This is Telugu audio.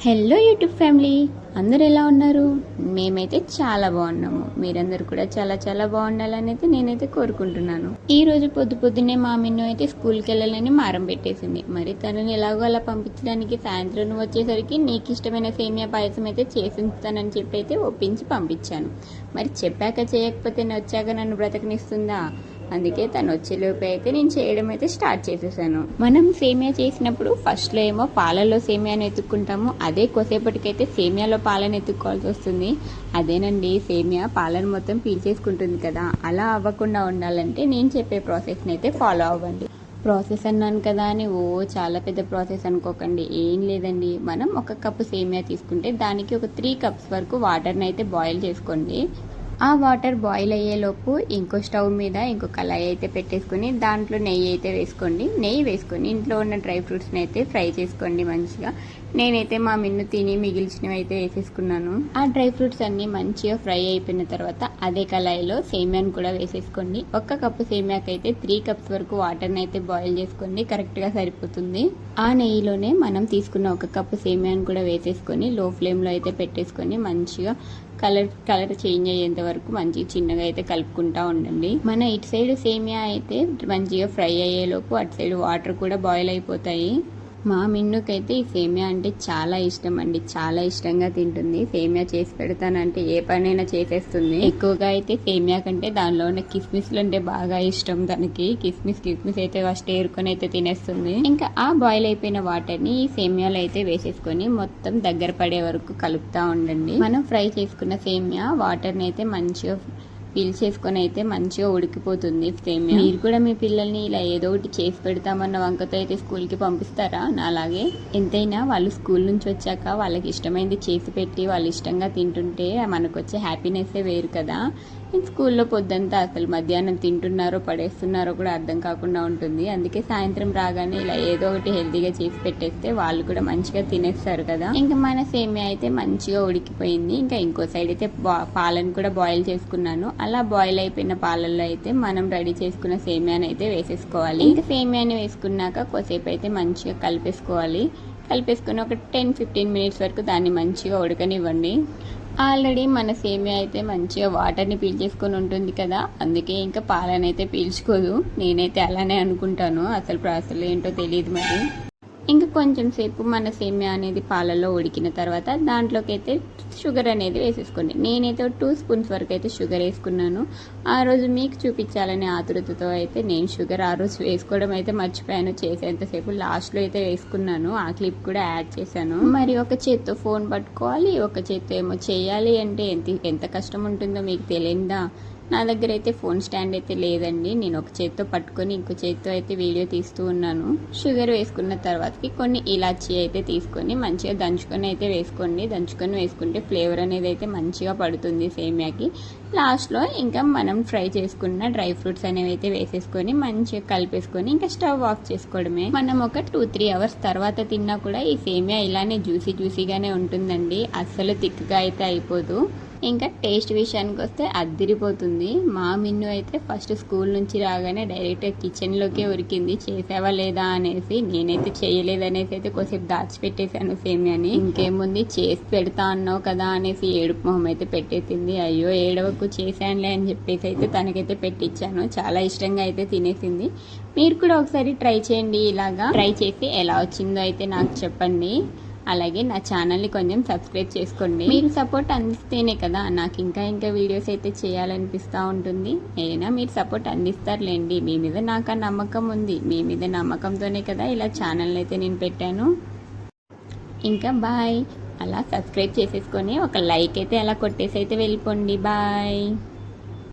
హలో యూట్యూబ్ ఫ్యామిలీ అందరు ఎలా ఉన్నారు? మేమైతే చాలా బాగున్నాము. మీరందరూ కూడా చాలా చాలా బాగుండాలని అయితే నేనైతే కోరుకుంటున్నాను. ఈ రోజు పొద్దు పొద్దున్నే మా మిన్ను అయితే స్కూల్కి వెళ్ళాలని మారం పెట్టేసింది. మరి తనని ఎలాగో అలా పంపించడానికి సాయంత్రం నువ్వు వచ్చేసరికి నీకు ఇష్టమైన సేమియా పాయసం అయితే చేసి ఉంచుతానని చెప్పి అయితే ఒప్పించి పంపించాను. మరి చెప్పాక చేయకపోతే నేను వచ్చాక నన్ను బ్రతకనిస్తుందా? అందుకే తను వచ్చేలోపు అయితే నేను చేయడం అయితే స్టార్ట్ చేసేసాను. మనం సేమియా చేసినప్పుడు ఫస్ట్లో ఏమో పాలల్లో సేమియాను ఎత్తుక్కుంటాము అదే కొసేపటికైతే సేమియాలో పాలను ఎత్తుక్కోవాల్సి వస్తుంది. అదేనండి సేమియా పాలను మొత్తం పీల్చేసుకుంటుంది కదా అలా అవ్వకుండా ఉండాలంటే నేను చెప్పే ప్రాసెస్ని అయితే ఫాలో అవ్వండి. ప్రాసెస్ అన్నాను కదా అని ఓ చాలా పెద్ద ప్రాసెస్ అనుకోకండి ఏం లేదండి. మనం ఒక కప్పు సేమియా తీసుకుంటే దానికి ఒక త్రీ కప్స్ వరకు వాటర్ని అయితే బాయిల్ చేసుకోండి. ఆ వాటర్ బాయిల్ అయ్యేలోపు ఇంకో స్టవ్ మీద ఇంకో కళాయి అయితే పెట్టేసుకొని దాంట్లో నెయ్యి అయితే వేసుకోండి. నెయ్యి వేసుకొని ఇంట్లో ఉన్న డ్రై ఫ్రూట్స్ని అయితే ఫ్రై చేసుకోండి మంచిగా. నేనైతే మా మిన్ను తిని మిగిల్చినవి అయితే వేసేసుకున్నాను. ఆ డ్రై ఫ్రూట్స్ అన్నీ మంచిగా ఫ్రై అయిపోయిన తర్వాత అదే కళాయిలో సేమియాను కూడా వేసేసుకోండి. ఒక్క కప్పు సేమియాకి అయితే త్రీ కప్స్ వరకు వాటర్ని అయితే బాయిల్ చేసుకోండి. కరెక్ట్గా సరిపోతుంది. ఆ నెయ్యిలోనే మనం తీసుకున్న ఒక కప్పు సేమియాను కూడా వేసేసుకొని లో ఫ్లేమ్లో అయితే పెట్టేసుకొని మంచిగా కలర్ కలర్ చేంజ్ అయ్యేంత వరకు మంచిగా చిన్నగా అయితే కలుపుకుంటా ఉండండి. మన ఇటు సైడ్ సేమియా అయితే మంచిగా ఫ్రై అయ్యేలోపు అటు సైడ్ వాటర్ కూడా బాయిల్ అయిపోతాయి. మా మిన్నుకైతే ఈ సేమియా అంటే చాలా ఇష్టం అండి చాలా ఇష్టంగా తింటుంది. సేమియా చేసి పెడతానంటే ఏ పనైనా చేసేస్తుంది. ఎక్కువగా అయితే సేమియా కంటే దానిలో ఉన్న కిస్మిస్లు అంటే బాగా ఇష్టం తనకి. కిస్మిస్ కిస్మిస్ అయితే ఫస్ట్ ఏరుకొని అయితే తినేస్తుంది. ఇంకా ఆ బాయిల్ అయిపోయిన వాటర్ని ఈ సేమియాలో అయితే వేసేసుకొని మొత్తం దగ్గర పడే వరకు కలుపుతా ఉండండి. మనం ఫ్రై చేసుకున్న సేమియా వాటర్ని అయితే మంచిగా పీల్చేసుకొని అయితే మంచిగా ఉడికిపోతుంది సేమియా మీరు కూడా మీ పిల్లల్ని ఇలా ఏదో ఒకటి చేసి పెడతామన్న వంకతో అయితే స్కూల్కి పంపిస్తారా? అలాగే. ఎంతైనా వాళ్ళు స్కూల్ నుంచి వచ్చాక వాళ్ళకి ఇష్టమైంది చేసి పెట్టి వాళ్ళు ఇష్టంగా తింటుంటే మనకు వచ్చే హ్యాపీనెస్సే వేరు కదా. స్కూల్లో పొద్దంతా అసలు మధ్యాహ్నం తింటున్నారో పడేస్తున్నారో కూడా అర్థం కాకుండా ఉంటుంది. అందుకే సాయంత్రం రాగానే ఇలా ఏదో ఒకటి హెల్తీగా చేసి పెట్టేస్తే వాళ్ళు కూడా మంచిగా తినేస్తారు కదా. ఇంకా మన సేమియా అయితే మంచిగా ఉడికిపోయింది. ఇంకా ఇంకో సైడ్ అయితే పాలను కూడా బాయిల్ చేసుకున్నాను. అలా బాయిల్ అయిపోయిన పాలల్లో అయితే మనం రెడీ చేసుకున్న సేమియాని అయితే వేసేసుకోవాలి. ఇంకా సేమియాని వేసుకున్నాక కొద్దిసేపు అయితే మంచిగా కలిపేసుకోవాలి. కలిపేసుకుని ఒక టెన్ ఫిఫ్టీన్ మినిట్స్ వరకు దాన్ని మంచిగా ఉడకనివ్వండి. ఆల్రెడీ మన సేమియా అయితే మంచిగా వాటర్ని పీల్చేసుకొని ఉంటుంది కదా అందుకే ఇంకా పాలనైతే పీల్చుకోదు. నేనైతే అలానే అనుకుంటాను. అసలు ప్రాసెస్ ఏంటో తెలియదు మరి. ఇంకా కొంచెం సేపు మన సేమియా అనేది పాలలో ఉడికిన తర్వాత దాంట్లోకి అయితే షుగర్ అనేది వేసేసుకోండి. నేనైతే టూ స్పూన్స్ వరకు అయితే షుగర్ వేసుకున్నాను. ఆ రోజు మీకు చూపించాలనే ఆతృతతో అయితే నేను షుగర్ ఆ రోజు వేసుకోవడం అయితే మర్చిపోయాను. చేసేంతసేపు లాస్ట్లో అయితే వేసుకున్నాను. ఆ క్లిప్ కూడా యాడ్ చేశాను. మరి ఒక చేత్తో ఫోన్ పట్టుకోవాలి ఒక చేత్తో ఏమో చేయాలి అంటే ఎంత ఎంత కష్టం ఉంటుందో మీకు తెలియదా? నా దగ్గర అయితే ఫోన్ స్టాండ్ అయితే లేదండి. నేను ఒక చేత్తో పట్టుకొని ఇంకో చేత్తో అయితే వీడియో తీస్తూ ఉన్నాను. షుగర్ వేసుకున్న తర్వాతకి కొన్ని ఇలాచీ అయితే తీసుకొని మంచిగా దంచుకొని అయితే వేసుకోండి. దంచుకొని వేసుకుంటే ఫ్లేవర్ అనేది అయితే మంచిగా పడుతుంది సేమియాకి. లాస్ట్లో ఇంకా మనం ఫ్రై చేసుకున్న డ్రై ఫ్రూట్స్ అనేవి అయితే వేసేసుకొని మంచిగా కలిపేసుకొని ఇంకా స్టవ్ ఆఫ్ చేసుకోవడమే. మనం ఒక టూ త్రీ అవర్స్ తర్వాత తిన్నా కూడా ఈ సేమియా ఇలానే జ్యూసీ జ్యూసీగానే ఉంటుందండి. అస్సలు థిక్గా అయితే అయిపోదు. ఇంకా టేస్ట్ విషయానికి వస్తే అద్దిరిపోతుంది. మా మిన్ను అయితే ఫస్ట్ స్కూల్ నుంచి రాగానే డైరెక్ట్ కిచెన్లోకే ఉరికింది. చేసావా లేదా అనేసి నేనైతే చేయలేదనేసి అయితే కొద్దిసేపు దాచిపెట్టేశాను సేమియాని ఇంకేముంది? చేసి పెడతా అన్నావు కదా అనేసి ఏడుపు మొహం అయితే పెట్టేసింది. అయ్యో ఏడవకు చేశానులే అని చెప్పేసి అయితే తనకైతే పెట్టించాను చాలా ఇష్టంగా అయితే తినేసింది. మీరు కూడా ఒకసారి ట్రై చేయండి ఇలాగా. ట్రై చేసి ఎలా వచ్చిందో అయితే నాకు చెప్పండి. అలాగే నా ఛానల్ని కొంచెం సబ్స్క్రైబ్ చేసుకోండి. మీరు సపోర్ట్ అందిస్తేనే కదా నాకు ఇంకా ఇంకా వీడియోస్ అయితే చేయాలనిపిస్తూ ఉంటుంది. ఏదైనా మీరు సపోర్ట్ అందిస్తారులేండి. మీ మీద నాకు ఆ నమ్మకం ఉంది. మీ మీద నమ్మకంతోనే కదా ఇలా ఛానల్ అయితే నేను పెట్టాను. ఇంకా బాయ్. అలా సబ్స్క్రైబ్ చేసేసుకొని ఒక లైక్ అయితే అలా కొట్టేసి అయితే వెళ్ళిపోండి. బాయ్.